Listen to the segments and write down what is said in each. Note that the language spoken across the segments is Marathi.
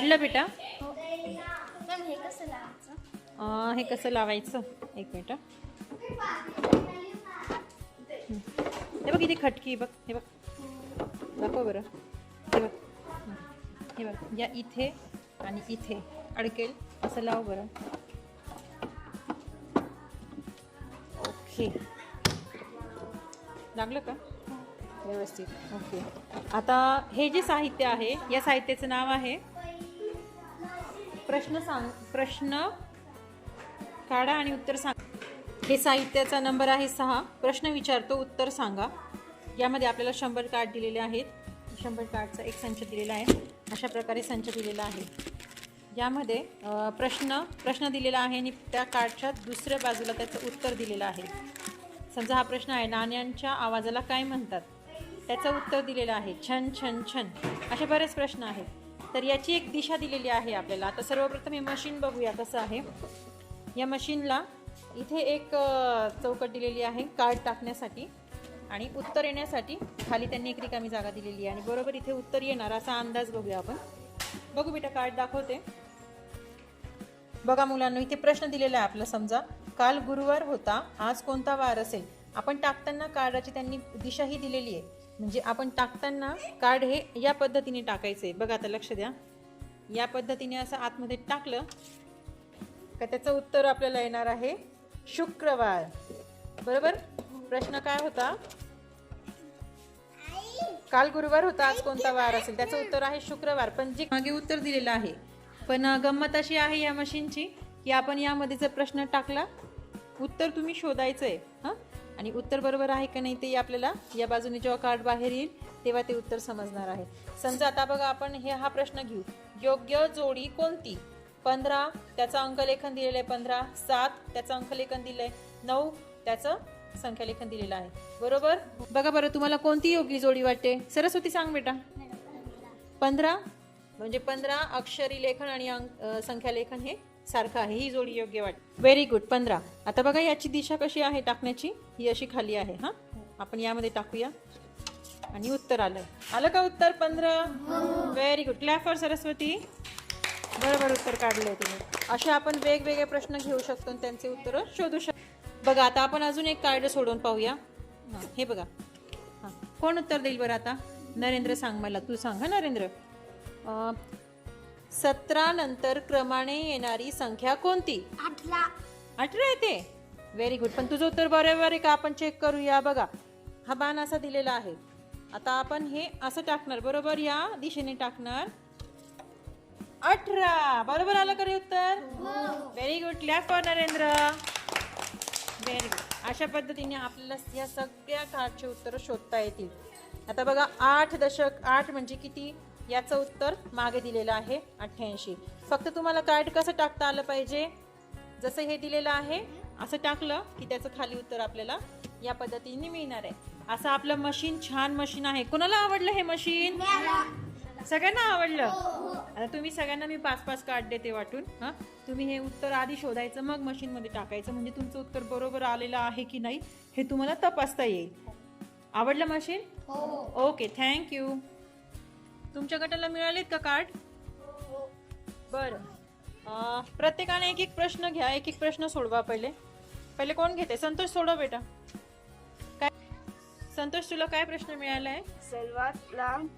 काढलं बेटा? हे कसं लावायचं? अं, हे कसं लावायचं? एक मिनिट. हे बघ इथे खटकी बघ हे बघ. दाखव बरं. हे बघ. हे बघ या इथे आणि इथे. अडकेल. असं लाव बरं. ओके. लागलं का? व्यवस्थित. ओके. आता हे जे साहित्य आहे या साहित्याचं नाव आहे प्रश्न सांग प्रश्न काढा आणि उत्तर सांगा. हे साहित्याचा नंबर आहे सहा. प्रश्न विचारतो उत्तर सांगा. यामध्ये आपल्याला शंभर कार्ड दिलेले आहेत. शंभर कार्डचा एक संच दिलेला आहे. अशा प्रकारे संच दिलेला आहे. यामध्ये प्रश्न प्रश्न दिलेला आहे आणि त्या कार्डच्या दुसऱ्या बाजूला त्याचं उत्तर दिलेलं आहे. समजा हा प्रश्न आहे नाण्यांच्या आवाजाला काय म्हणतात? त्याचं उत्तर दिलेलं आहे छन छन छन. असे बरेच प्रश्न आहेत. तर याची एक दिशा दिलेली आहे आपल्याला. आता सर्वप्रथम हे मशीन बघूया कसं आहे. या मशीनला इथे एक चौकट दिलेली आहे कार्ड टाकण्यासाठी आणि उत्तर येण्यासाठी खाली त्यांनी एक रिकामी जागा दिलेली आहे. आणि बरोबर इथे उत्तर येणार असा अंदाज बघूया आपण. बघू बेटा कार्ड दाखवते. बघा मुलांना इथे प्रश्न दिलेला आहे आपला समजा. काल गुरुवार होता आज कोणता वार असेल? आपण टाकताना कार्डाची त्यांनी दिशाही दिलेली आहे. म्हणजे आपण टाकताना कार्ड हे या पद्धतीने टाकायचं. आहे बघा आता लक्ष द्या. या पद्धतीने असं आतमध्ये टाकलं का त्याचं उत्तर आपल्याला येणार आहे शुक्रवार. बरोबर? प्रश्न काय होता? काल गुरुवार होता आज कोणता वार असेल? त्याचं उत्तर आहे शुक्रवार. पण जे मागे उत्तर दिलेलं आहे. पण गंमत अशी आहे या मशीनची की आपण यामध्ये जर प्रश्न टाकला उत्तर तुम्ही शोधायचं आहे हां? आणि उत्तर बरोबर आहे का नाही ते आपल्याला या बाजूने जेव्हा कार्ड बाहेर येईल तेव्हा ते उत्तर समजणार आहे. समजा आता बघा आपण हे हा प्रश्न घेऊ. योग्य जोडी कोणती? पंधरा त्याचं अंकलेखन दिलेलं आहे पंधरा. सात त्याचं अंकलेखन दिलं आहे नऊ त्याचं संख्यालेखन दिलेलं आहे. बरोबर? बघा बरं तुम्हाला कोणती योग्य जोडी वाटते? सरस्वती सांग बेटा. पंधरा? म्हणजे पंधरा अक्षरी लेखन आणि अंक संख्या लेखन हे सारखं आहे. ही जोडी योग्य वाटते व्हेरी गुड पंधरा. आता बघा याची दिशा कशी आहे टाकण्याची? ही अशी खाली आहे हां? आपण यामध्ये टाकूया. आणि उत्तर आलं आलं का उत्तर पंधरा? Very good clap for Saraswati. बरोबर उत्तर काढलंय तुम्ही असे आपण वेगवेगळे प्रश्न घेऊ शकतो आणि त्यांचे उत्तरं शोधू शकतो बघा आता आपण अजून एक कार्ड सोडून पाहूया. हां हे बघा. हां कोण उत्तर देईल बरं आता? नरेंद्र सांग मला. तू सांग हा नरेंद्र? सतरा नंतर क्रमाने येणारी संख्या कोणती? अठरा. अठरा येते. व्हेरी गुड पण तुझं उत्तर बरोबर आहे का? आपण चेक करूया बघा हा बाण असा दिलेला आहे. आता आपण हे असं टाकणार. बरोबर या दिशेने टाकणार. अठरा. बरोबर आलं का रे उत्तर? Very good clap for Narendra very good अशा पद्धतीने आपल्याला या सगळ्या कार्डचे उत्तर शोधता येतील. आता बघा आठ दशक आठ म्हणजे किती? याचं उत्तर मागे दिलेलं आहे अठ्ठ्याऐंशी. फक्त तुम्हाला कार्ड कसं टाकता आलं पाहिजे? जसं हे दिलेलं आहे असं टाकलं की त्याचं खाली उत्तर आपल्याला या पद्धतीने मिळणार आहे. असं आपलं मशीन छान मशीन आहे. कोणाला आवडलं हे मशीन सगळ्यांना आवडलं? आता तुम्ही सगळ्यांना मी पाच पाच कार्ड देते वाटून हां? तुम्ही हे उत्तर आधी शोधायचं मग मशीनमध्ये टाकायचं. म्हणजे तुमचं उत्तर बरोबर आलेलं आहे की नाही हे तुम्हाला तपासता येईल. आवडलं मशीन ओके थँक्यू तुमच्या गटाला मिळालेत का कार्ड बरं. प्रत्येकाने एक एक प्रश्न घ्या एक एक प्रश्न सोडवा पहिले. पहिले कोण घेते? संतोष सोडव बेटा. काय? संतोष तुला काय प्रश्न मिळाला आहे सर्वात लांब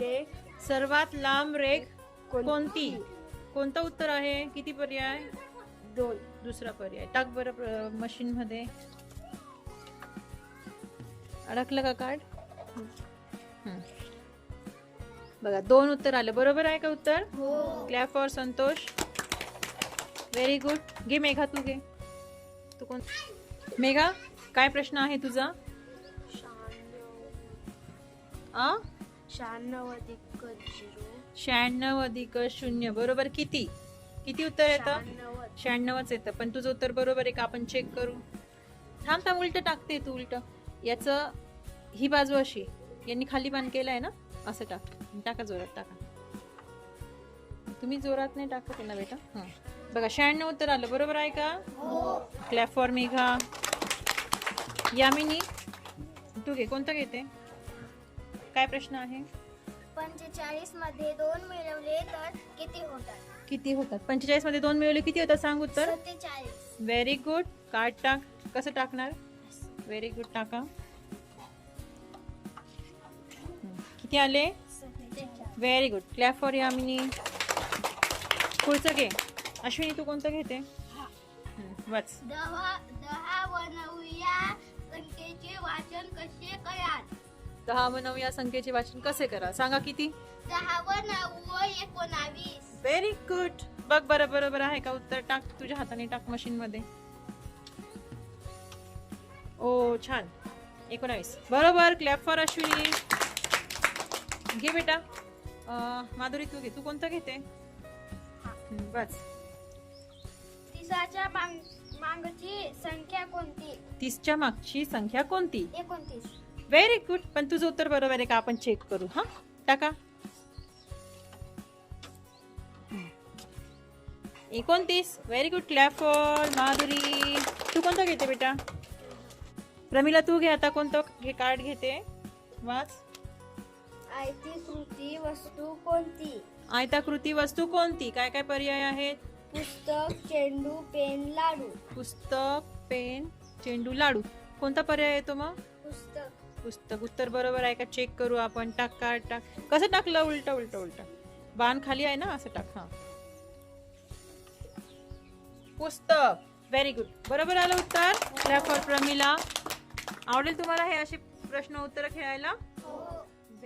लेख सर्वात लांब रेख कोणती? कोणतं? उत्तर आहे? किती पर्याय? दोन. दुसरा पर्याय. टाक बरं मशीन मध्ये अडकलं का कार्ड. बघा दोन उत्तर आलं. बरोबर आहे का उत्तर? Clap for Santosh. Very good घे मेघा तू घे. तू कोण? मेघा काय प्रश्न आहे तुझा? आ? शहाण्णव अधिक शहाण्णव अधिक शून्य. बरोबर किती? किती उत्तर येतं? शहाण्णव शहाण्णवच येतं. पण तुझं उत्तर बरोबर आहे का? आपण चेक करू. थांब थांब उलट टाकते तू उलट. याचं ही बाजू अशी. यांनी खाली बांध केलं आहे ना? असं टाक. टाका जोरात टाका. तुम्ही जोरात नाही टाकत ना बेटा? हां. बघा शहाण्णव उत्तर आलं. बरोबर आहे का? क्लॅप फॉर मेघा यामिनी तू घे. कोणता घेते? काय प्रश्न आहे? पंचेचाळीसमध्ये दोन मिळवले तर किती होतात? किती होतात? पंचेचाळीसमध्ये दोन मिळवले किती होतात? सांग उत्तर. सत्तेचाळीस. व्हेरी गुड कार्ड टाक. कसं टाकणार? व्हेरी गुड टाका. किती आले? Very good clap for Yamini पुढचं घे. अश्विनी तू कोणतं घेते? वाच दहा दहा व नऊ या संख्येचे वाचन कसे कराल? दहा व नऊ या संख्येचे वाचन कसे करा सांगा किती? दहा व नऊ व एकोणावीस. व्हेरी गुड बघ बरं बरोबर आहे का? उत्तर टाक. तुझ्या हाताने टाक मशीन मध्ये ओ छान. एकोणावीस. बरोबर. Clap for Ashwini. घे बेटा. माधुरी तू घे. तू कोणतं घेते? बस. तिसाच्या मांग मागची संख्या कोणती? तीसच्या मागची संख्या कोणती? एकोणतीस. व्हेरी गुड पण तुझं उत्तर बरोबर आहे का? आपण चेक करू. हा? टाका. एकोणतीस. Very good clap for Madhuri. तू कोणतं घेते बेटा? प्रमिला तू घे आता कोणतं? घे कार्ड घेते. वाच. आयती कृती वस्तू कोणती? आयताकृती वस्तू कोणती? काय काय पर्याय आहेत? पुस्तक चेंडू पेन लाडू. पुस्तक पेन चेंडू लाडू. कोणता पर्याय येतो मग? पुस्तक. पुस्तक. उत्तर बरोबर आहे का? चेक करू आपण. टाक कार्ड टाक. कसं टाकलं? उलट उलट उलट. बाण खाली आहे ना? असं टाक हा. पुस्तक. व्हेरी गुड बरोबर आलं उत्तर? प्रमिला. आवडेल तुम्हाला हे असे प्रश्न उत्तर खेळायला?